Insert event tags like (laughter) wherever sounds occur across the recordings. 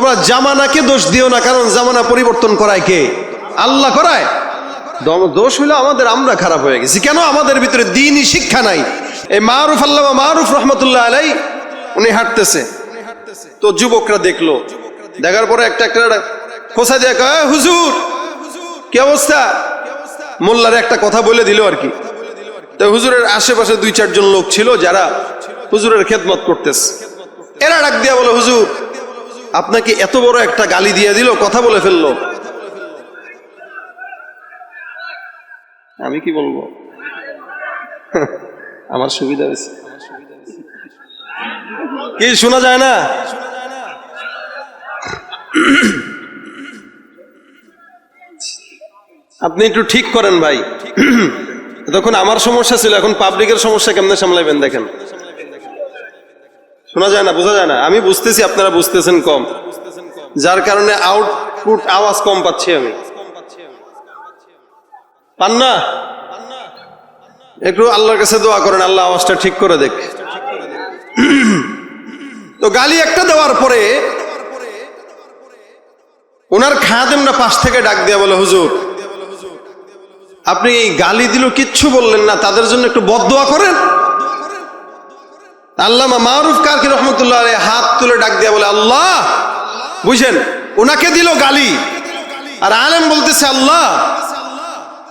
তোমরা জামানাকে দোষ দিও না, কারণ জামানা পরিবর্তন করায় কে? আল্লাহ করায়। দোষ হইল আমাদের, আমরা খারাপ হয়ে গেছি। কেন? আমাদের ভিতরে দিনই শিক্ষা নাই। এই মারুফ আল্লাহ মারুফ রহমতুল্লাহ আলাই, উনি হাঁটতেছে। তো যুবকরা দেখল। দেখার পরে একটা একটা খোসা দিয়ে হুজুর, কি অবস্থা? মোল্লার একটা কথা বলে দিল আর কি। তো হুজুরের আশেপাশে দুই চারজন লোক ছিল যারা হুজুরের খেদমত করতেছে। এরা ডাক দিয়া বলে, হুজুর আপনাকে এত বড় একটা গালি দিয়ে দিল, কথা বলে ফেলল। আমি কি বলব? (laughs) আমার সুবিধা হয়েছে। কি, শোনা যায় না? (clears throat) আপনি একটু ঠিক করেন ভাই। (clears throat) তখন আমার সমস্যা ছিল, এখন পাবলিকের সমস্যা কেমনে সামলাইবেন দেখেন। শোনা যায় না, বোঝা যায় না। আমি বুঝতেছি, আপনারা বুঝতেছেন কম। যার কারণে আউটপুট আওয়াজ কম পাচ্ছি আমি। পান না? একটু আল্লাহর কাছে দোয়া করেন, আল্লাহ আওয়াজটা ঠিক করে দেখ। তো গালি একটা দেওয়ার পরে ওনার খাদেমরা পাশ থেকে ডাক দেয়া বলে, হুজুর, আপনি এই গালি দিল কিচ্ছু বললেন না, তাদের জন্য একটু বদ দোয়া করেন। আল্লামা মারুফ কারকি রহমতুল্লাহ হাত তুলে ডাক দিয়া বলে, আল্লাহ! বুঝেন, ওনাকে দিল গালি। আর আলেম বলতেছে, আল্লাহ,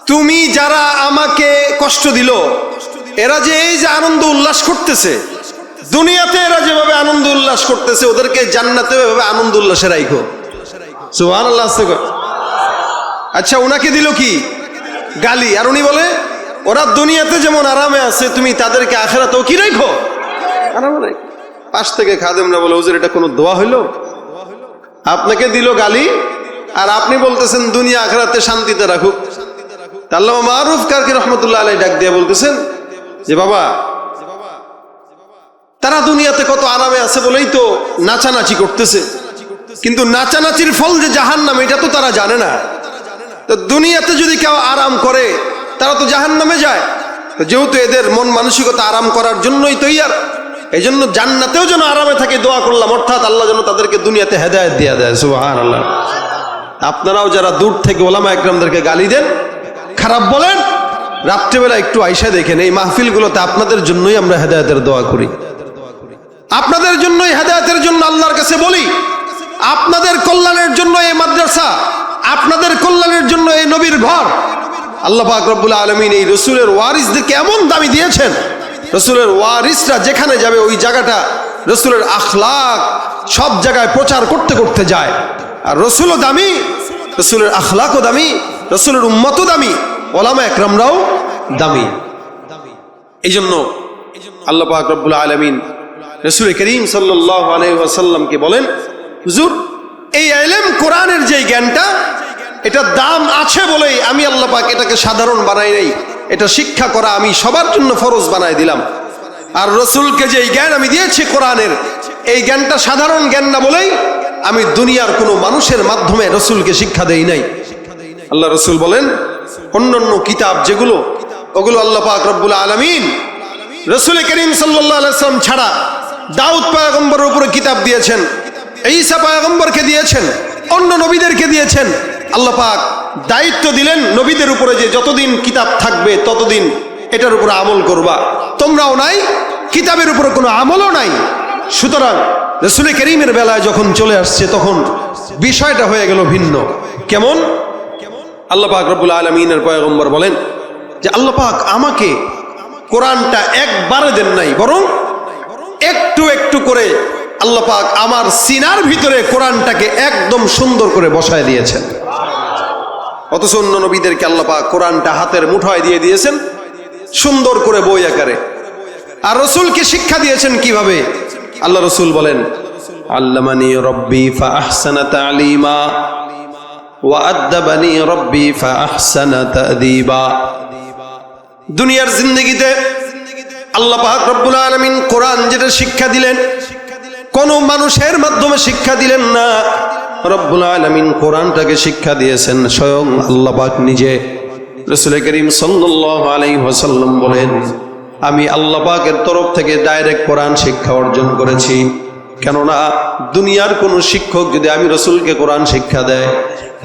তুমি যারা আমাকে কষ্ট দিল, এরা যে এই যে আনন্দ উল্লাস করতেছে, দুনিয়াতে এরা যেভাবে আনন্দ উল্লাস করতেছে, ওদেরকে জান্নাতে এভাবে আনন্দ উল্লাসে রাখো সুহান আল্লাহ আচ্ছা ওনাকে দিল কি? গালি। আর উনি বলে, ওরা দুনিয়াতে যেমন আরামে আছে, তুমি তাদেরকে আখেরাতেও কি রাখো আরামে পাশ থেকে খাদেমরা বলে, হুজুর, এটা কোনো দোয়া হইল? আপনাকে দিল গালি, আর আপনি বলতেছেন, দুনিয়া, আখেরাতে শান্তিতে রাখুক। আল্লাহ মারুফ কারকে রহমতুল্লাহ আলাই ডাক দিয়ে বলতেছেন, যে বাবা, তারা দুনিয়াতে কত আরামে আছে বলেই তো নাচানাচি করতেছে। কিন্তু নাচানাচির ফল যে জাহান নামে এটা তো তারা জানে না। দুনিয়াতে যদি কেউ আরাম করে, তারা তো জাহান নামে যায় যেহেতু এদের মন মানসিকতা আরাম করার জন্যই তৈয়ার এই জন্য জান্নাতেও যেন আরামে থাকে দোয়া করলাম, অর্থাৎ আল্লাহ যেন তাদেরকে দুনিয়াতে হেদায়ত দিয়ে দেয় সুহান আল্লাহ আপনারাও যারা দূর থেকে ওলামা একরামদেরকে গালি দেন, খারাপ বলেন, রাত্রেবেলা একটু আইসা দেখেন, এই মাহফিলগুলোতে আপনাদের জন্যই আমরা হেদায়তের দোয়া করি। আপনাদের জন্যই হেদায়তের জন্য আল্লাহর কাছে বলি, আপনাদের কল্যাণের জন্য এই মাদ্রাসা, আপনাদের কল্যাণের জন্য এই নবীর ঘর। আল্লাহ পাক আলমিন এই রসুলের ওয়ারিসদেরকে এমন দামি দিয়েছেন রসুলের ওয়ারিসরা যেখানে যাবে, ওই জায়গাটা রসুলের আখলাক সব জায়গায় প্রচার করতে করতে যায়। আর রসুলও দামি, রসুলের আখলাকও দামি, রসুলের উম্মতও দামি, ওলামা একরামরাও দামি। এই জন্য আল্লাহ পাক রব্বুল আলমিন রসুল করিম সাল্লাহ আলহাসাল্লামকে বলেন, হুজুর, এই এলেম কোরআনের যে জ্ঞানটা, এটা দাম আছে বলেই আমি আল্লাহ পাক এটাকে সাধারণ বানাই নাই। এটা শিক্ষা করা আমি সবার জন্য ফরজ বানাই দিলাম। আর রসুলকে যে জ্ঞান আমি দিয়েছি কোরআনের, এই জ্ঞানটা সাধারণ জ্ঞান না বলেই আমি দুনিয়ার কোনো মানুষের মাধ্যমে রসুলকে শিক্ষা দেই নাই। আল্লাহ রসুল বলেন, অন্যান্য কিতাব যেগুলো, ওগুলো আল্লাহ পাক রব্বুল আলমিন রসুল করিম সাল্লাম ছাড়া দাউদ পায়গম্বরের উপরে কিতাব দিয়েছেন, ঈসা পায়গম্বরকে দিয়েছেন, অন্য নবীদেরকে দিয়েছেন, আল্লাহ পাক দায়িত্ব দিলেন নবীদের উপরে যে যতদিন কিতাব থাকবে, ততদিন এটার উপরে আমল করবা। তোমরাও নাই, কিতাবের উপরে কোনো আমলও নাই। সুতরাং রসুল করিমের বেলায় যখন চলে আসছে, তখন বিষয়টা হয়ে গেল ভিন্ন। কেমন? আল্লাহ পাক রব্বুল আলমিনের পয়গম্বর বলেন যে, আল্লাহ পাক আমাকে কোরআনটা একবারে দেন নাই, বরং একটু একটু করে আল্লাহ পাক আমার সিনার ভিতরে কোরআনটাকে একদম সুন্দর করে বসায় দিয়েছেন। অথচ অন্য নবীদেরকে আল্লাহ পাক কোরআনটা হাতের মুঠোয় দিয়ে দিয়েছেন, সুন্দর করে বই আকারে। আর রসুলকে শিক্ষা দিয়েছেন কীভাবে? আল্লাহ রসুল বলেন, আল্লামানি রব্বি ফা আহসানা তালিমা ওয়াদ্দাবানি রব্বি ফা তাদিবা দুনিয়ার জিন্দগিতে আল্লাহ পাক রব্বুল আলমিন কোরআন যেটা শিক্ষা দিলেন, কোন মানুষের মাধ্যমে শিক্ষা দিলেন না। রব্বুল আলমিন কোরআনটাকে শিক্ষা দিয়েছেন স্বয়ং আল্লাপাক নিজে। রসুল করিম সাল্লাহ আলাই ওসাল্লাম বলেন, আমি আল্লাহ পাকের তরফ থেকে ডাইরেক্ট কোরআন শিক্ষা অর্জন করেছি। কেননা দুনিয়ার কোন শিক্ষক যদি আমি রসুলকে কোরআন শিক্ষা দেয়,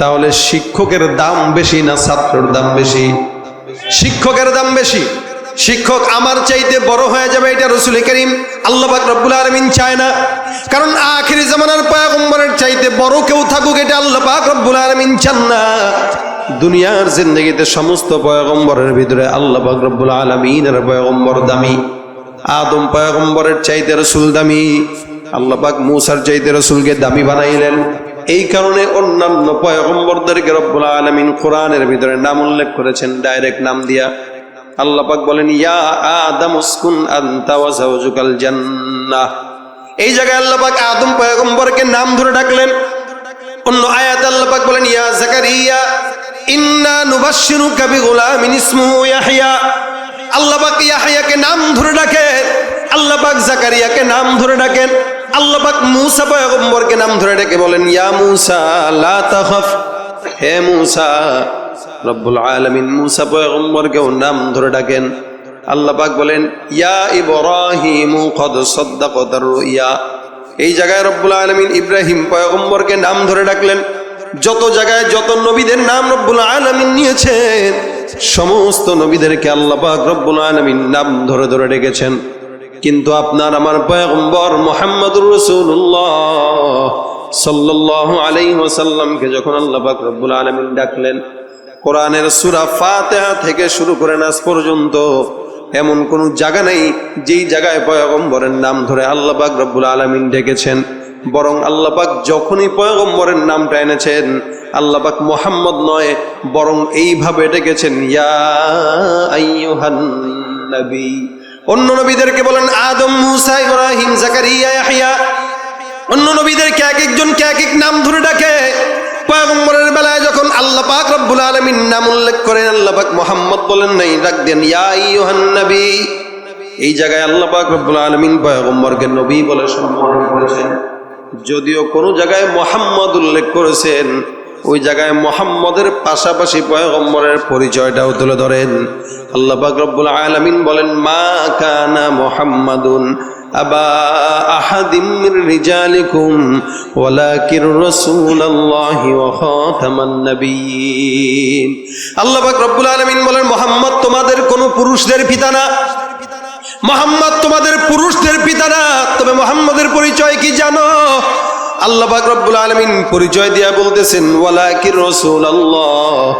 তাহলে শিক্ষকের দাম বেশি না ছাত্রের দাম বেশি? শিক্ষকের দাম বেশি। শিক্ষক আমার চাইতে বড় হয়ে যাবে এটা রসুল করিম, আল্লাহ পাক রব্বুল আলমিন চায় না। কারণ আখিরি জামানার পয়গম্বরের চাইতে বড় কেউ থাকুক এটা আল্লাহ পাক রব্বুল আলমিন চান না। দুনিয়ার জিন্দগিতে সমস্ত পয়গম্বরের ভিতরে আল্লাহ রব্বুল আলমিনের পয়গম্বর দামি। আদম পয়গম্বরের চাইতে রসুল দামি। আল্লাহ পাক মুসার চাইতে রসুলকে দামি বানাইলেন। এই কারণে অন্যান্য পয়গম্বরদেরকে রব্বুল আলমিন কোরআনের ভিতরে নাম উল্লেখ করেছেন, ডাইরেক্ট নাম দিয়া। আল্লাহ পাক বলেন, ইয়া আদম উসকুন আনতা ওয়া জান্নাহ। এই জায়গায় আল্লাহ পাক আদম পয়গম্বরকে নাম ধরে ডাকলেন। অন্য আয়াত আল্লাহ বলেন, ইয়া জাকারিয়া, ইন্না নুবাশশিরুকা বিগুলামিন ইসমুহু ইয়াহইয়া। আল্লাহ পাক ইয়াহইয়াকে নাম ধরে ডাকেন, আল্লাহ জাকারিয়াকে নাম ধরে ডাকেন, আল্লাহ পাক মূসা পয়গম্বরকে নাম ধরে ডেকে বলেন, ইয়া মূসা, লা তাখাফ, হে মূসা রব্বুল আলামিন মূসা পয়গম্বরকেও নাম ধরে ডাকেন। আল্লাহ পাক বলেন, ইয়া ইব্রাহিম রুইয়া এই জায়গায় রব্বুল আলামিন ইব্রাহিম পয়গম্বরকে নাম ধরে ডাকলেন। যত জায়গায় যত নবীদের নাম রব্বুল আলামিন নিয়েছেন, সমস্ত নবীদেরকে আল্লাহ পাক রব্বুল আলমিন নাম ধরে ধরে ডেকেছেন। কিন্তু আপনার আমার পয়গম্বর মোহাম্মদুর রসুল্লাহ সাল্লাহ আলাই ওসাল্লামকে যখন আল্লাহ পাক রব্বুল আলমিন ডাকলেন কোরআনের সুরা ফাতেহা থেকে শুরু করে নাচ পর্যন্ত এমন কোন জায়গা নেই যেই জায়গায় পয়গম্বরের নাম ধরে আল্লাহ পাক রব্বুল আলমিন ডেকেছেন। বরং আল্লাহ পাক যখনই পয়গম্বরের নামটা এনেছেন, আল্লাহ পাক মোহাম্মদ নয়, বরং এইভাবে ডেকেছেন নবী। অন্য নবীদেরকে বলেন, আদম, মুসা, ইব্রাহিম, জাকারিয়া ইয়াহইয়া অন্য নবীদেরকে এক একজনকে এক এক নাম ধরে ডাকে। পয়গম্বরের বেলায় যখন আল্লাহ পাক রব্বুল আলামিন নাম উল্লেখ করেন, আল্লাহ পাক মোহাম্মদ বলেন নাই, ডাক দেন, ইয়া আইয়ুহান নবী। এই জায়গায় আল্লাহ পাক রব্বুল আলামিন পয়গম্বরকে নবী বলে সম্বোধন করেছেন। যদিও কোনো জায়গায় মোহাম্মদ উল্লেখ করেছেন, ওই জায়গায় মোহাম্মদের পাশাপাশি পয়গম্বরের পরিচয়টাও তুলে ধরেন। আল্লাহ পাক রব্বুল আলামিন বলেন, মা কানা মোহাম্মদুন। আল্লাহ আলামিন বলেন, মোহাম্মদ তোমাদের কোনো পুরুষদের পিতা না। মোহাম্মদ তোমাদের পুরুষদের পিতা না। তবে মোহাম্মদের পরিচয় কি জানো? আল্লাহ পাক রব্বুল আলামিন পরিচয় দিয়া বলতেছেন ওয়ালাকির রাসূলুল্লাহ।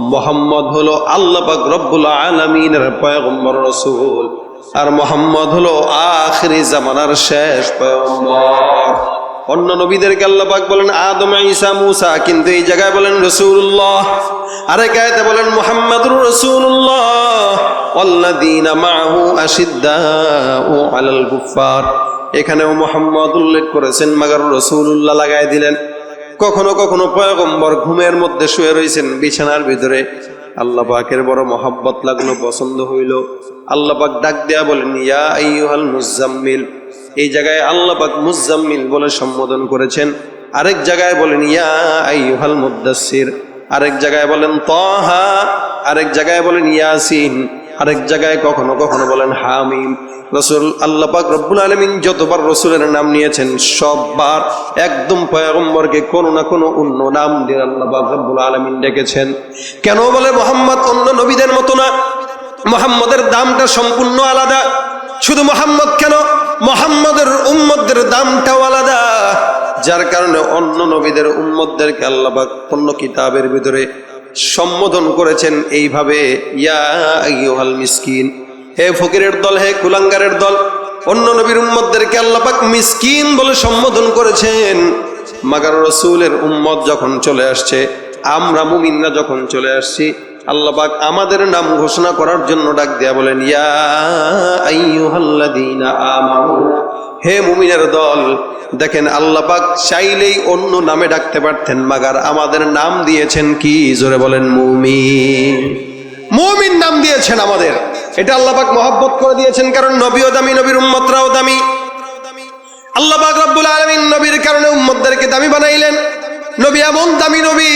মোহাম্মদ হলো আল্লাহ রব্বুল আলামিনের পয়গম্বর রসুল। আর মোহাম্মদ হলো আখরি জামানার শেষ পয়গম্বর। অন্য নবীদেরকে আল্লাহ বলেন, আদম, ঈসা, মুসা, কিন্তু এই জায়গায় বলেন রসুল্লাহ আরেক আয়াতে বলেন, মুহাম্মাদুর রাসূলুল্লাহ। ওয়াল্লাযীনা মাআহু আশিদ্দাউ আলাল কুফার এখানেও মোহাম্মদ উল্লেখ করেছেন, মাগার রসুল্লাহ লাগাই দিলেন। কখনো কখনো পয়গম্বর ঘুমের মধ্যে শুয়ে রয়েছেন বিছানার ভিতরে। আল্লাহ পাকের বড় মহাব্বত লাগল, পছন্দ হইল। আল্লাহ পাক ডাক দেয়া বলেন, ইয়া মুজাম্মিল। এই জায়গায় আল্লাহ পাক মুজাম্মিল বলে সম্বোধন করেছেন। আরেক জায়গায় বলেন, ইয়া আইয়ুহাল মুদাসসির। আরেক জায়গায় বলেন, তহা। আরেক জায়গায় বলেন, ইয়াসিন। আরেক জায়গায় কখনো কখনো বলেন, হামিম। রসুল আল্লাহ পাক রব্বুল আলমিন যতবার রসুলের নাম নিয়েছেন, সববার একদম পয়গম্বরকে কোনো না কোনো অন্য নাম দিয়ে আল্লাহ পাক রব্বুল আলমিন ডেকেছেন। কেন বলে, মোহাম্মদ অন্য নবীদের মতো না মোহাম্মদের দামটা সম্পূর্ণ আলাদা। শুধু মোহাম্মদ কেন? মোহাম্মদের উম্মদের দামটাও আলাদা। যার কারণে অন্য নবীদের উম্মদদেরকে আল্লাহবাক অন্য কিতাবের ভিতরে সম্বোধন করেছেন এইভাবে, ইয়া আইয়ুহাল মিসকিন হে ফকিরের দল, হে কুলাঙ্গারের দল, অন্য নবীর উম্মদদেরকে আল্লাপাক মিসকিন বলে সম্বোধন করেছেন। মাগার রসুলের উম্মদ যখন চলে আসছে, আমরা মুমিনরা যখন চলে আসছি আল্লাপাক আমাদের নাম ঘোষণা করার জন্য ডাক দেয়া বলেন হে মুমিনের দল, দেখেন আল্লাপাক চাইলেই অন্য নামে ডাকতে পারতেন, মাগার আমাদের নাম দিয়েছেন কি? জোরে বলেন, মুমিন। মুমিন নাম দিয়েছেন আমাদের। এটা আল্লাপাক মহব্বত করে দিয়েছেন, কারণ নবীও দামি, নবীর উম্মতরাও দামি। আল্লাহ পাক রব্বুল আলমিন নবীর কারণে উম্মতদেরকে দামি বানাইলেন। নবী এমন দামি নবী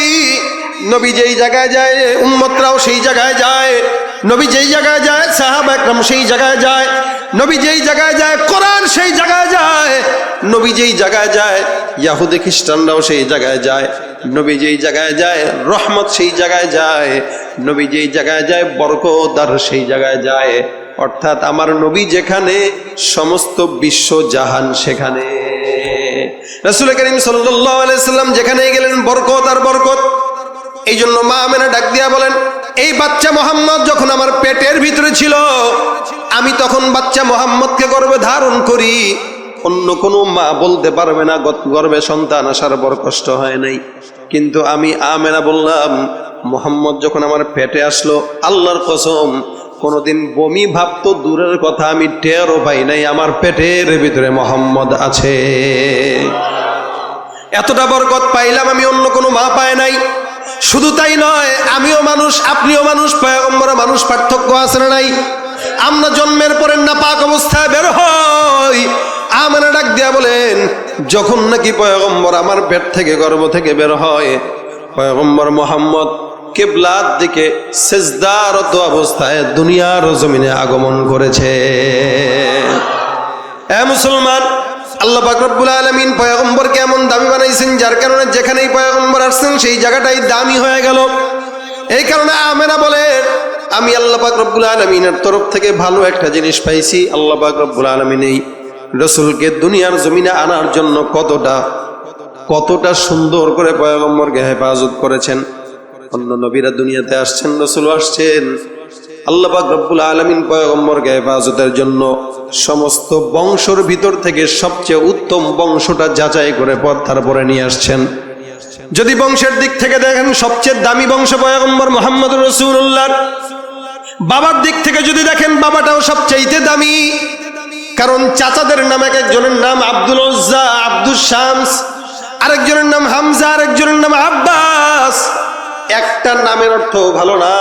নবী যেই জায়গায় যায়, উম্মতরাও সেই জায়গায় যায়। নবী যেই জায়গায় যায়, সাহাব একরম সেই জায়গায় যায়। নবী যেই জায়গায় যায়, কোরআন সেই জায়গায় যায়। নবী যেই জায়গায় যায়, ইয়াহুদে খ্রিস্টানরাও সেই জায়গায় যায়। নবী যেই জায়গায় যায়, রহমত সেই জায়গায় যায়। নবী যেই জায়গায় যায় বরকদার সেই জায়গায় যায়। অর্থাৎ আমার নবী যেখানে, সমস্ত বিশ্ব জাহান সেখানে। রসুল করিম সাল্লাম যেখানে গেলেন, বরকত আর বরকত। এই জন্য মা আমেনা ডাক দিয়া বলেন, এই বাচ্চা মোহাম্মদ যখন আমার পেটের ভিতরে ছিল, আমি তখন বাচ্চা মোহাম্মদকে গর্বে ধারণ করি। অন্য কোনো মা বলতে পারবে না গর্ভে সন্তান আসার বড় কষ্ট হয় নাই। কিন্তু আমি আমেনা বললাম, মোহাম্মদ যখন আমার পেটে আসলো, আল্লাহর কসম, কোনোদিন বমি ভাব তো দূরের কথা, আমি টেরও পাই নাই, আমার পেটের ভিতরে মোহাম্মদ আছে। এতটা বরকত পাইলাম, আমি অন্য কোনো মা পায় নাই। শুধু তাই নয়, আমিও মানুষ, আপনিও মানুষ, পয়গম্বর মানুষ, পার্থক্য আছে না নাই? আমরা জন্মের পরে না পাক অবস্থায় বের হই। আমারা ডাক দিয়া বলেন, যখন নাকি পয়গম্বর আমার পেট থেকে, গর্ভ থেকে বের হয়, পয়গম্বর মোহাম্মদ কেবলার দিকে সেজদারত অবস্থায় দুনিয়ার জমিনে আগমন করেছে। এ মুসলমান আল্লাহ পাক রব্বুল আলামিন পয়গম্বরকে এমন দামি বানাইছেন, যার কারণে যেখানেই পয়গম্বর আসছেন, সেই জায়গাটাই দামি হয়ে গেল। এই কারণে আমেনা বলে, আমি আল্লাহ পাক রব্বুল আলমিনের তরফ থেকে ভালো একটা জিনিস পাইছি। আল্লাহ পাক রব্বুল আলমিন এই রসুলকে দুনিয়ার জমিনে আনার জন্য কতটা কতটা সুন্দর করে পয়গম্বরকে হেফাজত করেছেন। অন্য নবীরা দুনিয়াতে আসছেন, রসুল আসছেন। আল্লাহ পাক রব্বুল আলমিন পয়গম্বরকে হেফাজতের জন্য সমস্ত বংশর ভিতর থেকে সবচেয়ে উত্তম বংশটা যাচাই করে পর তারপরে নিয়ে আসছেন। যদি বংশের দিক থেকে দেখেন, সবচেয়ে দামি বংশ পয়গম্বর মোহাম্মদ রসুল্লাহ বাবার দিক থেকে যদি দেখেন, বাবাটাও দামি। কারণ চাচাদের নাম এক একজনের নাম আব্দুল আব্দুল শামস, আরেকজনের নাম হামজা, আরেকজনের নাম আব্বাস। একটা নামের অর্থ ভালো না।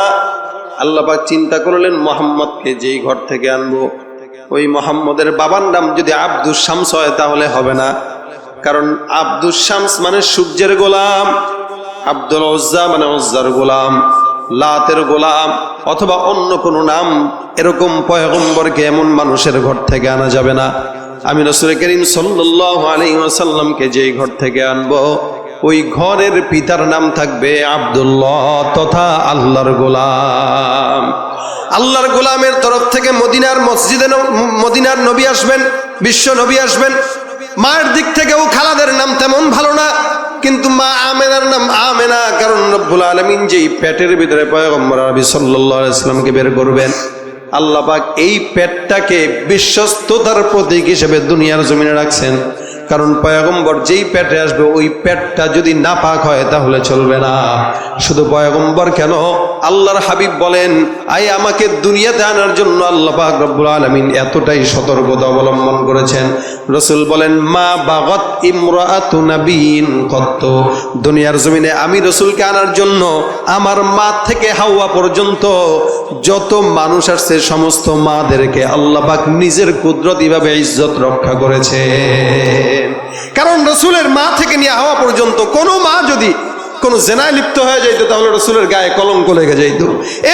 আল্লাহ চিন্তা করলেন, মোহাম্মদকে যেই ঘর থেকে আনব। ওই মোহাম্মদের বাবার নাম যদি আব্দুল শামস হয় তাহলে হবে না। কারণ আব্দুল শামস মানে সূর্যের গোলাম, আব্দুল ওজ্জা মানে ওজ্জার গোলাম, লাতের গোলাম, অথবা অন্য কোনো নাম, এরকম পয়গম্বরকে এমন মানুষের ঘর থেকে আনা যাবে না। আমি রসুল করিম সাল্লাল্লাহু আলাইহি যেই ঘর থেকে আনব, ওই ঘরের পিতার নাম থাকবে আব্দুল্লাহ তথা আল্লাহর গোলাম। আল্লাহর গোলামের তরফ থেকে মদিনার মসজিদে মদিনার নবী আসবেন, বিশ্ব নবী আসবেন। মায়ের দিক থেকেও খালাদের নাম তেমন ভালো না, কিন্তু মা আমেনার নাম আমেনা, কারণ রব্বুল আলমিন যেই পেটের ভিতরে পয়গম্বর নবী সাল্লাল্লাহু আলাইহি সাল্লামকে বের করবেন, আল্লাহ পাক এই পেটটাকে বিশ্বস্ততার প্রতীক হিসেবে দুনিয়ার জমিনে রাখছেন। কারণ পয়গম্বর যেই পেটে আসবে, ওই পেটটা যদি না পাক হয় তাহলে চলবে না। শুধু পয়গম্বর কেন? আল্লাহর হাবিব বলেন আই আমাকে দুনিয়াতে আনার জন্য আল্লাহ পাক রব্বুল আলমিন এতটাই সতর্কতা অবলম্বন করেছেন। রসুল বলেন, মা বাগত ইমরাতু নাবিন কত দুনিয়ার জমিনে আমি রসুলকে আনার জন্য আমার মা থেকে হাওয়া পর্যন্ত যত মানুষ আসছে, সমস্ত মাদেরকে আল্লাহ পাক নিজের কুদরতিভাবে ইজ্জত রক্ষা করেছে। কারণ রসুলের মা থেকে নিয়ে হওয়া পর্যন্ত কোনো মা যদি কোনো জেনায় লিপ্ত হয়ে যাইত, তাহলে রসুলের গায়ে কলঙ্ক লেগে যাইত।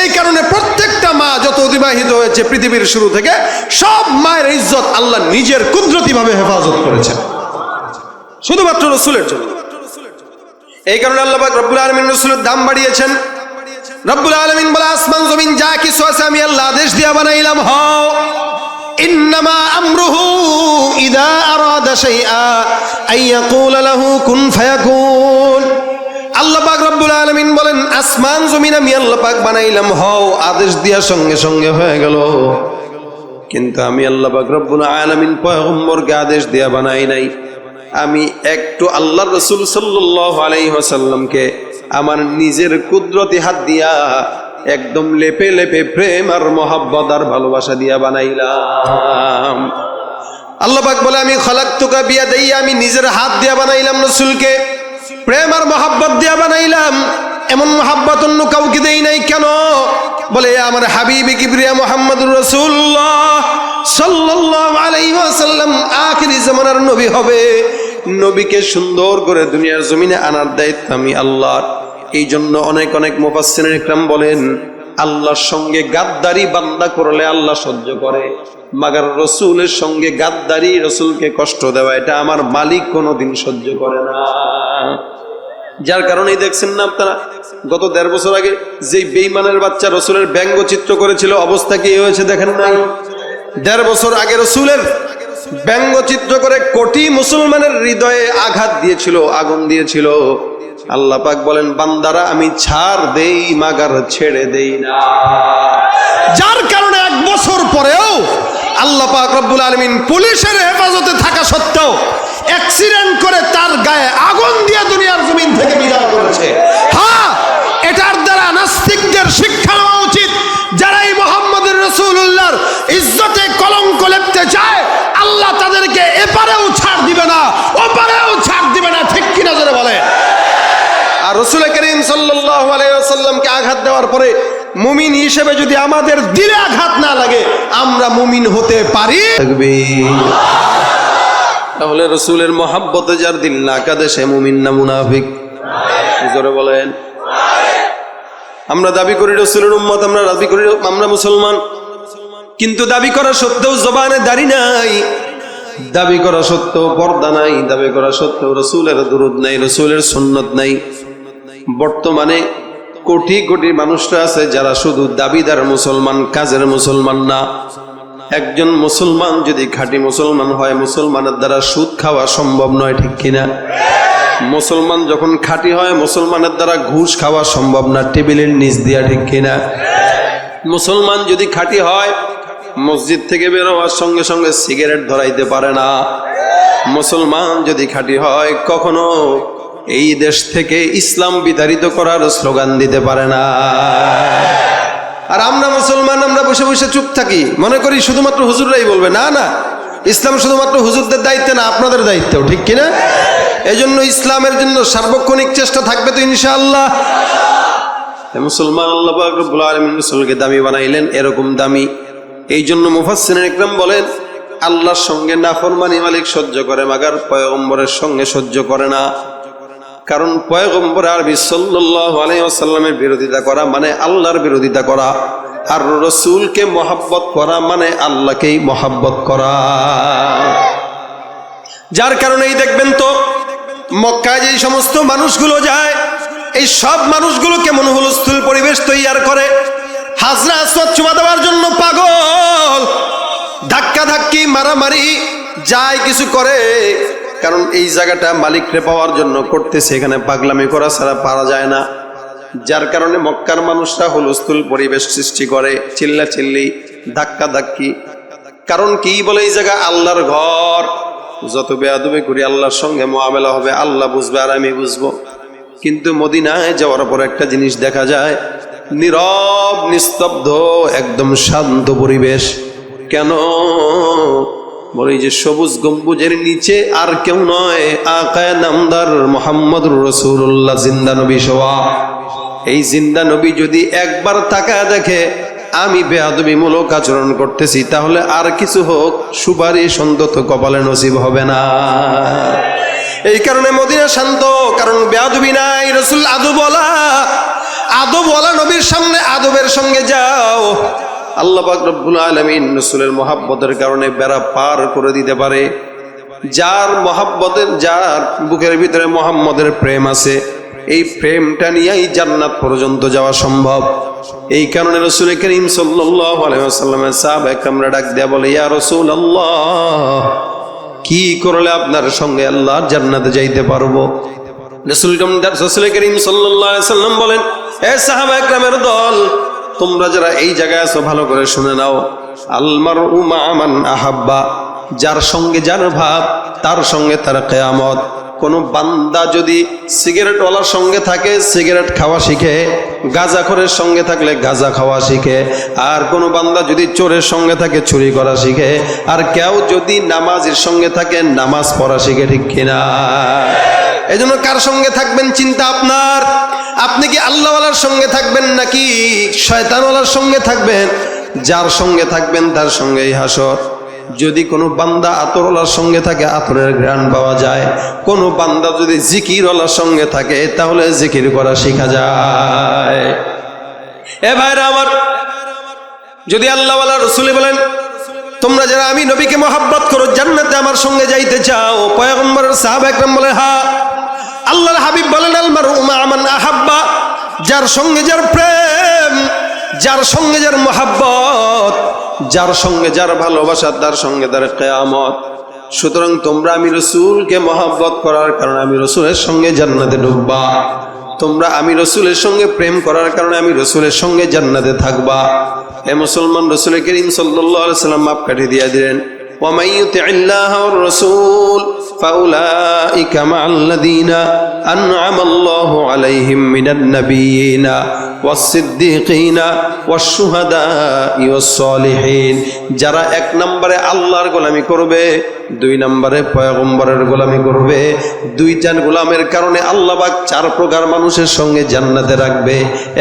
এই কারণে প্রত্যেকটা মা যত অতিবাহিত হয়েছে পৃথিবীর শুরু থেকে, সব মায়ের ইজ্জত আল্লাহ নিজের কুদরতিভাবে হেফাজত করেছেন। শুধুমাত্র রসুলের জন্য। এই কারণে আল্লাহ রব্বুল আলমিন রসুলের দাম বাড়িয়েছেন। রব্বুল আলমিন বলে, আসমান, জমিন যা কিছু আছে আমি আল্লাহ আদেশ দিয়া বানাইলাম, হও। ইদা আল্লাহ আলামিন বলেন, আসমান জমিন আমি বানাইলাম, হও, আদেশ দিয়া সঙ্গে সঙ্গে হয়ে গেল। কিন্তু আমি আল্লাহ পাক আলামিন পয়গম্বরকে আদেশ দিয়া বানাই নাই। আমি একটু আল্লাহ রসুল ওয়াসাল্লামকে আমার নিজের কুদরতি হাত দিয়া একদম লেপে লেপে প্রেম আর মহাব্বত আর ভালোবাসা দিয়া বানাইলাম। আল্লাপাক বলে, আমি খলাক তুকা বিয়া দেই আমি নিজের হাত দিয়া বানাইলাম রসুলকে। প্রেম আর মহাব্বত দিয়া বানাইলাম। এমন মহাব্বত অন্য কাউকে দেই নাই কেন? বলে, আমার হাবিবি কিবরিয়া মোহাম্মদুর রসুল্লাহ নবী হবে। নবীকে সুন্দর করে দুনিয়ার জমিনে আনার দায়িত্ব আমি আল্লাহর। এই জন্য অনেক অনেক মুফাসসিরিন ইকরাম বলেন, আল্লাহর সঙ্গে গাদ্দারি বান্দা করলে আল্লাহ সহ্য করে, মাগার রসুলের সঙ্গে গাদ্দারি রসুলকে কষ্ট দেওয়া, এটা আমার মালিক কোনোদিন সহ্য করে না। যার কারণেই দেখছেন না আপনারা, গত দেড় বছর আগে যেই বেইমানের বাচ্চা রসুলের ব্যঙ্গচিত্র করেছিল, অবস্থা কি হয়েছে দেখেন না দেড় বছর আগে রসুলের ব্যঙ্গচিত্র করে কোটি মুসলমানের হৃদয়ে আঘাত দিয়েছিল, আগুন দিয়েছিল। আল্লাহ পাক বলেন, বান্দারা, আমি ছাড় দেই, মাগার ছেড়ে দেই না। যার কারণে এক বছর পরেও আল্লাহ পাক রব্বুল আলমিন পুলিশের হেফাজতে থাকা সত্ত্বেও অ্যাক্সিডেন্ট করে তার গায়ে আগুন দিয়ে দুনিয়ার জমিন থেকে বিদায় করেছে। হ্যাঁ এটার দ্বারা নাস্তিকদের শিক্ষা নেওয়া উচিত। যারা এই মোহাম্মদের রসুল্লাহর ইজ্জতে কলঙ্ক লেপতে চায়, আল্লাহ তাদেরকে এপারেও ছাড় দিবে না ওপারেও ছাড় দিবে না ঠিক কিনা জোরে বলে আর রসুল করিম সাল্লাহ আলাইসাল্লামকে আঘাত দেওয়ার পরে মুমিন হিসেবে যদি আমাদের দিলে আঘাত না লাগে আমরা মুমিন হতে পারি। তাহলে রসুলের মহাব্বতে যার দিল না কাঁদে সে মুমিন না মুনাফিক। জোরে বলেন। আমরা দাবি করি রসুলের উম্মত আমরা দাবি করি আমরা মুসলমান। কিন্তু দাবি করা সত্ত্বেও জবানে দাড়ি নাই। দাবি করা সত্ত্বেও পর্দা নাই। দাবি করা সত্ত্বেও রসুলের দুরুদ নাই রসুলের সুন্নত নাই। বর্তমানে কোটি কোটি মানুষরা আছে যারা শুধু দাবিদার মুসলমান, কাজের মুসলমান না। একজন মুসলমান যদি খাঁটি মুসলমান হয়, মুসলমানের দ্বারা সুদ খাওয়া সম্ভব নয়, ঠিক কিনা? মুসলমান যখন খাঁটি হয়, মুসলমানের দ্বারা ঘুষ খাওয়া সম্ভব না, টেবিলের নিচ দিয়া, ঠিক কিনা? মুসলমান যদি খাঁটি হয়, মসজিদ থেকে বের হওয়ার সঙ্গে সঙ্গে সিগারেট ধরাইতে পারে না। মুসলমান যদি খাঁটি হয়, কখনো এই দেশ থেকে ইসলাম বিতাড়িত করার স্লোগান দিতে পারে না। আর আমরা মুসলমান, আমরা বসে বসে চুপ থাকি। মনে করি শুধুমাত্র হুজুররাই বলবে, না না, ইসলাম শুধুমাত্র হুজুরদের দায়িত্ব না, আপনাদের দায়িত্ব ঠিক কিনা? এই জন্য ইসলামের জন্য সার্বক্ষণিক চেষ্টা থাকবে তো ইনশাআল্লাহ। মুসলমান আল্লাহ দামি বানাইলেন, এরকম দামি। এই জন্য মুফাসসিরিন ইকরাম বলেন, আল্লাহর সঙ্গে না নাফরমানি মালিক সহ্য করে, মাগার পয়গম্বরের সঙ্গে সহ্য করে না। কারণ পয়গম্বর আরবি সাল্লাল্লাহু আলাইসাল্লামের বিরোধিতা করা মানে আল্লাহর বিরোধিতা করা। আর রসুলকে মহাব্বত করা মানে আল্লাহকেই মহাব্বত করা। যার কারণেই দেখবেন তো, মক্কায় যে সমস্ত মানুষগুলো যায়, এই সব মানুষগুলো কেমন হুলস্থুল পরিবেশ তৈয়ার করে। হাজরা আসওয়াদ চুমা দেওয়ার জন্য পাগল। ধাক্কা ধাক্কি মারামারি যায় কিছু করে কারণ এই জায়গাটা মালিকরে পাওয়ার জন্য করতেছে, এখানে পাগলামি করা ছাড়া পারা যায় না। যার কারণে মক্কার মানুষরা হুলস্থুল পরিবেশ সৃষ্টি করে চিল্লা চিল্লি ধাক্কা ধাক্কি কারণ কি বলে এই জায়গা? আল্লাহর ঘর। যত বেয়াদবি করি, আল্লাহর সঙ্গে মোয়াবেলা হবে, আল্লাহ বুঝবে আর আমি বুঝব। কিন্তু মদিনায় যাওয়ার পর একটা জিনিস দেখা যায়, নীরব, নিস্তব্ধ, একদম শান্ত পরিবেশ। কেন? বলে যে সবুজ গম্বুজের নিচে আর কেউ নয় আকায় নামদার মোহাম্মদ রসুল্লাহ জিন্দা নবী সোয়া এই জিন্দা নবী যদি একবার তাকায় দেখে, আমি বেয়াদবিমূলক আচরণ করতেছি, তাহলে আর কিছু হোক, সুপারিশ অন্তত কপালে নসিব হবে না। এই কারণে মদিনা শান্ত, কারণ বেয়াদবি নাই, রসুল আদু বলা আদব বলা নবীর সামনে, আদবের সঙ্গে যাও আল্লাহ রব্বুল আলামিন রসুলের মহাব্বতের কারণে বেড়া পার করে দিতে পারে। যার মহাব্বতের, যার বুকের ভিতরে মোহাম্মদের প্রেম আছে, এই প্রেমটা নিয়েই জান্নাত পর্যন্ত যাওয়া সম্ভব। এই কারণে রসুল করিম সাল্লাল্লাহু আলাইহি ওয়াসাল্লামের সাহাবায়ে কামরা ডাক দেয়া বলে, ইয়া রাসূলুল্লাহ, কি করলে আপনার সঙ্গে আল্লাহর জান্নাতে যাইতে পারব? রসুল রসুল করিম সাল্লাম বলেন, এ সাহাবায়ে একরামের দল তোমরা যারা এই জায়গায় আছো, ভালো করে শুনে নাও। আলমার উমা আমান আহাব্বা, যার সঙ্গে যার ভাব তার সঙ্গে তার কেয়ামত। কোন বান্দা যদি সিগারেটওয়ালার সঙ্গে থাকে, সিগারেট খাওয়া শিখে গাঁজাখরের সঙ্গে থাকলে গাঁজা খাওয়া শিখে, আর কোনো বান্দা যদি চোরের সঙ্গে থাকে, চুরি করা শিখে, আর কেউ যদি নামাজের সঙ্গে থাকে, নামাজ পড়া শিখে, ঠিক কিনা? এই কার সঙ্গে থাকবেন, চিন্তা আপনার? আপনি কি আল্লাহওয়ালার সঙ্গে থাকবেন নাকি শয়তানওয়ালার সঙ্গে থাকবেন? যার সঙ্গে থাকবেন, তার সঙ্গেই হাসর। যদি কোনো বান্দা আতরওয়ালার সঙ্গে থাকে, আতরের ঘ্রাণ পাওয়া যায়। কোনো বান্দা যদি জিকিরওয়ালার সঙ্গে থাকে, তাহলে জিকির করা শেখা যায়। এ ভাইরা আমার, যদি আল্লাহওয়ালা রসুলি বলেন, তোমরা যারা আমি নবীকে মহাব্বত করো, জান্নাতে আমার সঙ্গে যাইতে চাও। পয়গম্বরের সাহাব একরাম বলে, হা আল্লাহর হাবিব বলেন আলমার উমা আমান আহাব্বা। যার সঙ্গে যার প্রেম, যার সঙ্গে যার মহাব্বত, যার সঙ্গে যার ভালোবাসা, তার সঙ্গে তার কেয়ামত। সুতরাং তোমরা আমি রসুলকে মহাব্বত করার কারণে আমি রসুলের সঙ্গে জান্নাতে ঢুকবা। তোমরা আমি রসুলের সঙ্গে প্রেম করার কারণে আমি রসুলের সঙ্গে জান্নাতে থাকবা। এ মুসলমান রসুল করিম সাল্লাহ সাল্লাম মাপ কাটিয়ে দিয়ে দিলেন। ومن يطع الله والرسول فأولئك مع الذين أنعم الله عليهم من النبيين والصديقين والشهداء والصالحين যারা এক নম্বরে আল্লাহর গোলামি করবে দুই নম্বরে পয়গম্বরের গোলামি করবে দুই চার গোলামের কারণে আল্লাহ পাক চার প্রকার মানুষের সঙ্গে জান্নাতে রাখবে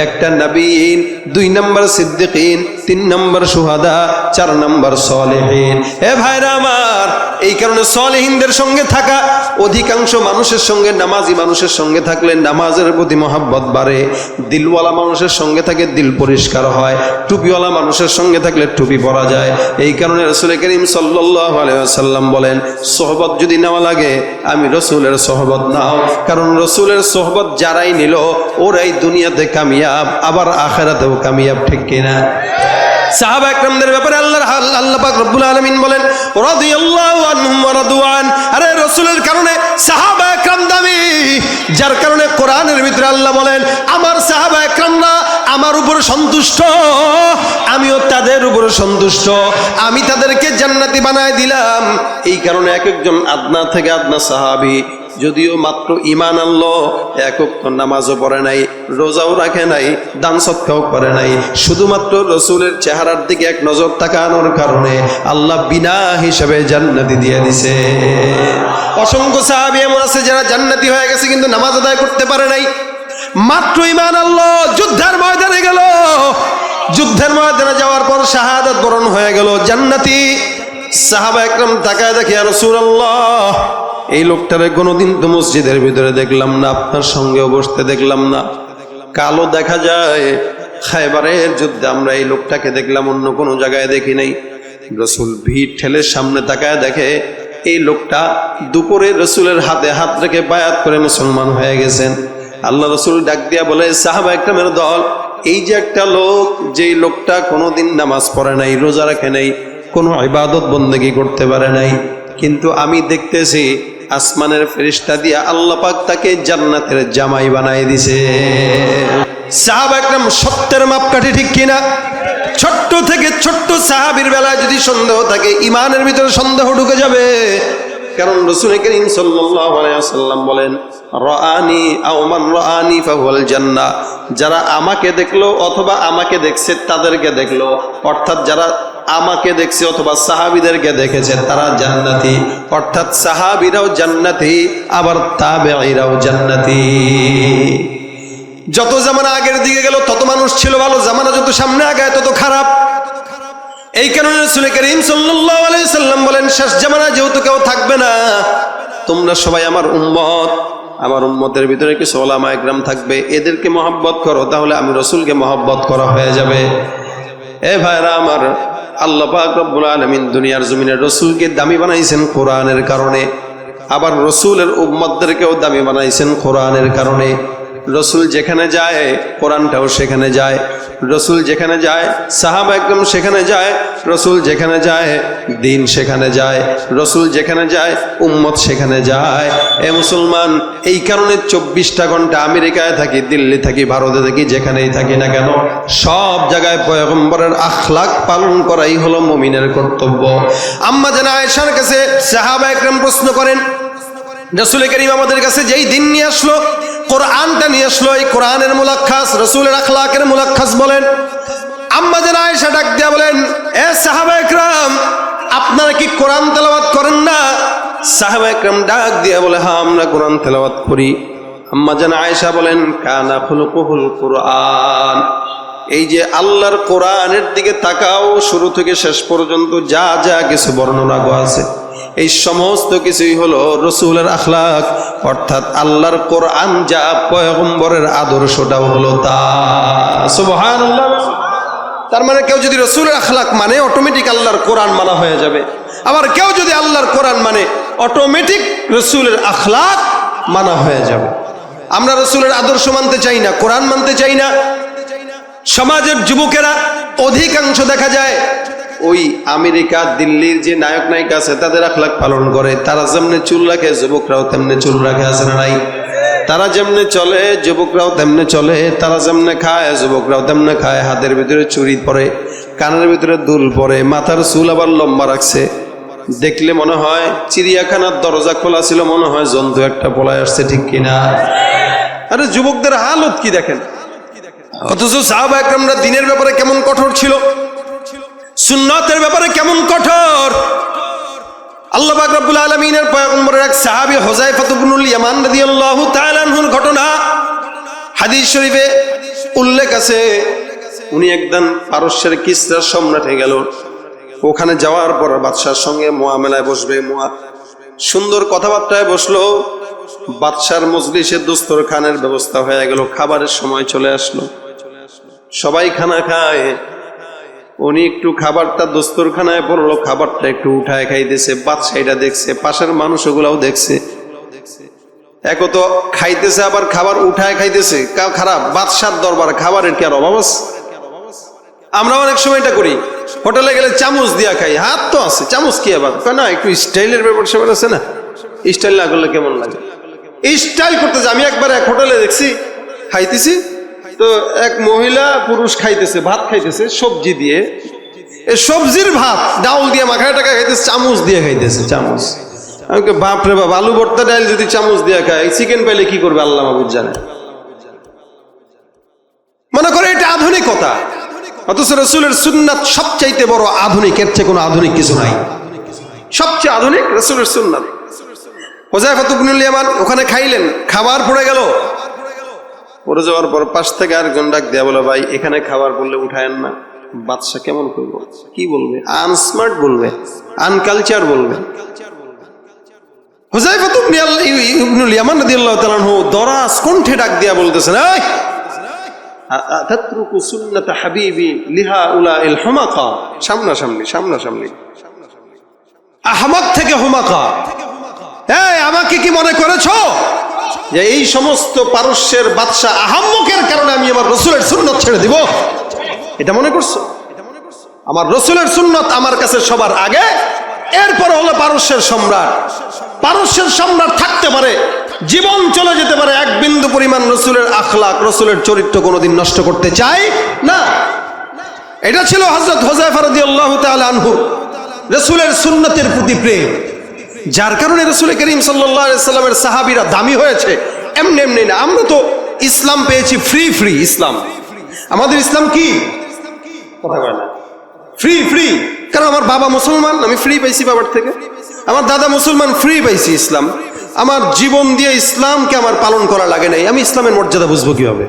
একটা নবীন দুই নম্বর সিদ্দিকিন তিন নম্বর সুহাদা চার নম্বর সলেহীন এ ভাইরা আমার এই কারণে সলেহীনদের সঙ্গে থাকা অধিকাংশ মানুষের সঙ্গে নামাজি মানুষের সঙ্গে থাকলে নামাজের প্রতি মহাব্বত বাড়ে, দিলওয়ালা মানুষের সঙ্গে থাকে দিল পরিষ্কার হয়, টুপিওয়ালা মানুষের সঙ্গে থাকলে টুপি পরা যায়। এই কারণে রসুল করিম আলাইসাল্লাম বলেন, সোহবত যদি নেওয়া লাগে, আমি রসুলের সোহবত নাও। কারণ রসুলের সোহবত যারাই নিল, ওরাই দুনিয়াতে কামিয়াব, আবার আখেরাতেও কামিয়াব, ঠিক কিনা? সাহাবা একরামদের ব্যাপারে আল্লাহর হাল- আল্লাহ পাক রব্বুল আলামিন বলেন, রাদিয়াল্লাহু আনহুম আরে রাসূলের কারণে সাহাবা একরাম দামি যার কারণে কোরআনের ভিতরে আল্লাহ বলেন, আমার সাহাবা একরামরা আমার উপরে সন্তুষ্ট, আমিও তাদের উপরে সন্তুষ্ট, আমি তাদেরকে জান্নাতি বানায় দিলাম। এই কারণে এক একজন আদনা থেকে আদনা সাহাবী যদিও মাত্র ইমান আনলো, একক নামাজও পড়ে নাই, রোজাও রাখে নাই, দান সৎকাও করে নাই। শুধুমাত্র রসুলের চেহারার দিকে এক নজর তাকানোর কারণে আল্লাহ বিনা হিসাবে জান্নাতি দিয়ে দিছে। অসংখ্য সাহাবি এমন আছে যারা জান্নাতি হয়ে গেছে কিন্তু নামাজ আদায় করতে পারে নাই। মাত্র ইমান আল্লাহ যুদ্ধের ময়দানে গেল। যুদ্ধের ময়দানে যাওয়ার পর শাহাদাত বরণ হয়ে গেল, জান্নাতি সাহাবা একরম তাকায় দেখে আর আল্লাহ এই লোকটারে কোনোদিন তো মসজিদের ভিতরে দেখলাম না, আপনার সঙ্গে বসতে দেখলাম না। কালো দেখা যায়, খাইবারের যুদ্ধে আমরা এই লোকটাকে দেখলাম, অন্য কোনো জায়গায় দেখি নাই। রসুল ভিড় ঠেলে সামনে তাকায় দেখে, এই লোকটা দুপুরে রসুলের হাতে হাত রেখে বায়াত করে মুসলমান হয়ে গেছেন। আল্লাহ রসুল ডাক দিয়া বলে, সাহাবা একরামের দল, এই যে একটা লোক, যেই লোকটা কোনোদিন নামাজ পড়ে নাই, রোজা রাখে নাই, কোনো ইবাদত বন্দেগী করতে পারে নাই, কিন্তু আমি দেখতেছি আসমানের ফেরিস্তা দিয়ে আল্লাহ পাক তাকে জান্নাতের জামাই বানাই দিছে। সাহাব একদম সত্যের মাপকাঠি ঠিক কিনা? ছোট্ট থেকে ছোট্ট সাহাবির বেলায় যদি সন্দেহ থাকে ইমানের ভিতরে সন্দেহ ঢুকে যাবে। কারণ রসুল করিম আলাইহি বলেন, রাআনি আও মান রাআনি ফাহুয়াল জান্নাহ। যারা আমাকে দেখল অথবা আমাকে দেখছে, তাদেরকে দেখল। অর্থাৎ যারা আমাকে দেখছে অথবা সাহাবিদেরকে দেখেছে, তারা জান্নাতি। অর্থাৎ সাহাবিরাও জান্নাতি, আবার তাবেঈরাও জান্নাতি। যত জামানা আগের দিকে গেল, তত মানুষ ছিল ভালো, জামানা যত সামনে আগায়, তত খারাপ। এই কারণে রসুল করিম সাল্লাল্লাহু আলাইহি সাল্লাম বলেন, শেষ জামানা যেহেতু কেউ থাকবে না, তোমরা সবাই আমার উম্মত। আমার উম্মতের ভিতরে কিছু ওলামা একরাম থাকবে। এদেরকে মহব্বত করো, তাহলে আমি রসুলকে মহব্বত করা হয়ে যাবে। এ ভাইরা আমার আল্লাহ রব্বুল আলমিন দুনিয়ার জমিনের রসুলকে দামি বানাইছেন কোরআনের কারণে। আবার রসুলের উম্মদদেরকেও দামি বানাইছেন কোরআনের কারণে। রসুল যেখানে যায়, কোরআনটাও সেখানে যায়। রসুল যেখানে যায়, সাহাব একদম সেখানে যায়, রসুল যেখানে যায়, দিন সেখানে যায়। রসুল যেখানে যায়, উম্মত সেখানে যায়। এ মুসলমান, এই কারণে চব্বিশটা ঘণ্টা আমেরিকায় থাকি, দিল্লি থাকি, ভারতে থাকি, যেখানেই থাকি না কেন, সব জায়গায় পয়গম্বরের আখলাক পালন করাই হলো মমিনের কর্তব্য। আম্মা জানা আয়েশার কাছে সাহাবা একরম প্রশ্ন করেন, রসুল করিম আমাদের কাছে যেই দিন নিয়ে আসলো কোরআনটা নিয়ে আসলো, এই কোরআনের মুলাক্ষাস রসুলের আখলাকের মুলাক্ষাস বলেন। আম্মা যেন আয়েশা ডাক দিয়া বলেন, এ সাহাবা একরাম, আপনারা কি কোরআন তেলাবাত করেন না? সাহাবা একরাম ডাক দিয়া বলে হ্যাঁ আমরা কোরআন তেলাবাত করি। আম্মা যেন আয়সা বলেন, কানা খুলকুহুল কোরআন। এই যে আল্লাহর কোরআনের দিকে তাকাও, শুরু থেকে শেষ পর্যন্ত যা যা কিছু বর্ণনা আছে, এই সমস্ত কিছুই হলো রসুলের আখলাক অর্থাৎ আল্লাহর কোরআন যা পয়গম্বরের আদর্শটাও হলো তা। তার মানে কেউ যদি রসুলের আখলাক মানে অটোমেটিক আল্লাহর কোরআন মানা হয়ে যাবে। আবার কেউ যদি আল্লাহর কোরআন মানে অটোমেটিক রসুলের আখলাক মানা হয়ে যাবে। আমরা রসুলের আদর্শ মানতে চাই না, কোরআন মানতে চাই না সমাজের যুবকেরা অধিকাংশ দেখা যায় ওই আমেরিকা, দিল্লির যে নায়ক নায়িকা আছে, তাদের আখলাখ পালন করে। তারা যেমনে চুল রাখে, যুবকরাও তেমনে চুল রাখে, আছে না নাই? তারা যেমনে চলে, যুবকরাও তেমনে চলে। তারা যেমনে খায়, যুবকরাও তেমনে খায়। হাতের ভিতরে চুরি পরে, কানের ভিতরে দুল পরে, মাথার চুল আবার লম্বা রাখছে। দেখলে মনে হয় চিড়িয়াখানার দরজা খোলা ছিল, মনে হয় জন্তু একটা পলায় আসছে, ঠিক কিনা? আরে, যুবকদের হালত কি দেখেন? অথচ সাহাবা একরামরা দিনের ব্যাপারে কেমন কঠোর ছিল? সুন্নতের ব্যাপারে কেমন কঠোর? আল্লাহ রব্বুল আলামিনের পয়গম্বরের এক সাহাবী হুযায়ফা ইবনুল ইয়ামান রাদিয়াল্লাহু তাআলা আনহুর ঘটনা হাদিস শরীফে উল্লেখ আছে। উনি একদিন পারস্যের কিসরার সম্রাটে গেল। ওখানে যাওয়ার পর বাদশার সঙ্গে মোয়ামেলায় বসবে, মোয়া সুন্দর কথাবার্তায় বসল। বাদশার মজলিসে দোস্তর খানের ব্যবস্থা হয়ে গেল, খাবারের সময় চলে আসলো। সবাই খানা খায়। উনি একটু খাবারটা দোস্তরখানায় পড়ল, খাবারটা একটু উঠায় খাইতেছে বাদশা এটা দেখছে, পাশের মানুষ ওগুলাও দেখছে। এক তো খাইতেছে, আবার খাবার উঠায় খাইতেছে। খারাপ, বাদশার দরবার খাবারের কি আর অভাব আছে? আমরা অনেক সময় এটা করি। হোটেলে গেলে চামচ দিয়া খাই, হাত তো আছে, চামচ কি আবার? না, একটু স্টাইলের ব্যাপার স্যাপার আছে না? স্টাইল না করলে কেমন লাগে? স্টাইল করতেছে আমি একবার এক হোটেলে দেখছি, খাইতেছি। তো এক মহিলা পুরুষ খাইতেছে, ভাত খাইতেছে, সবজি দিয়ে। এ সবজির ভাত, ডাউল দিয়ে মাখায় টাকা খাইতেছে, চামচ দিয়ে খাইতেছে, চামচ। আমি বাপ রে বাপ, আলু ভর্তা ডাল যদি চামচ দিয়ে খায় চিকেন পাইলে কি করবে আল্লাহ মাহবুদ জানে। মনে করে এটা আধুনিকতা। অথচ রসুলের সুন্নাত সবচাইতে বড় আধুনিক, এর চেয়ে কোনো আধুনিক কিছু নাই। সবচেয়ে আধুনিক রসুলের সুন্নাত। হোজাইফাতুবনুল ইয়ামান ওখানে খাইলেন, খাবার পড়ে গেল পড়ে যাওয়ার পর পাশ থেকে আরেকজন ডাক দেয়া বলে, ভাই, এখানে খাবার বললে উঠায়েন না। বাদশা কেমন করব? কি বলবে? আনস্মার্ট বলবে? আনকালচার বলবে? হুজাইফা তো ইবনুল ইয়ামান রাদিয়াল্লাহু তাআলা আনহু দরাজ কণ্ঠে ডাক দিয়া বলতেছেন, এই! আতাতরুকু সুন্নাত হাবিবি লিহাউলাইল হুমাকা। সামনাসামনি সামনাসামনি। আহমদ থেকে হুমাকা। এই, আমাকে কি মনে করেছ? যে এই সমস্ত পারস্যের বাদশা আহাম্মকের কারণে আমি আমার রসুলের সুন্নত ছেড়ে দিব। এটা মনে করছ? আমার রসুলের সুন্নত আমার কাছে সবার আগে। এরপর হলো পারস্যের সম্রাট। পারস্যের সম্রাট থাকতে পারে, জীবন চলে যেতে পারে এক বিন্দু পরিমাণ রসুলের আখলাক, রসুলের চরিত্র কোনোদিন নষ্ট করতে চাই না। এটা ছিল হজরত হোজাইফা রাদিয়াল্লাহু তাআলা আনহু, রসুলের সুন্নতের প্রতি প্রেম। যার কারণে রসুল করিম সাল্লামের সাহাবীরা দামি হয়েছে। এমনি এমনি না, আমরা তো ইসলাম পেয়েছি ফ্রি ফ্রি ইসলাম। আমাদের ইসলাম কি? কথা বলে ফ্রি ফ্রি কারণ আমার বাবা মুসলমান, আমি ফ্রি পাইছি বাবার থেকে। আমার দাদা মুসলমান ফ্রি পাইছি ইসলাম। আমার জীবন দিয়ে ইসলামকে আমার পালন করা লাগে নাই। আমি ইসলামের মর্যাদা বুঝব কীভাবে?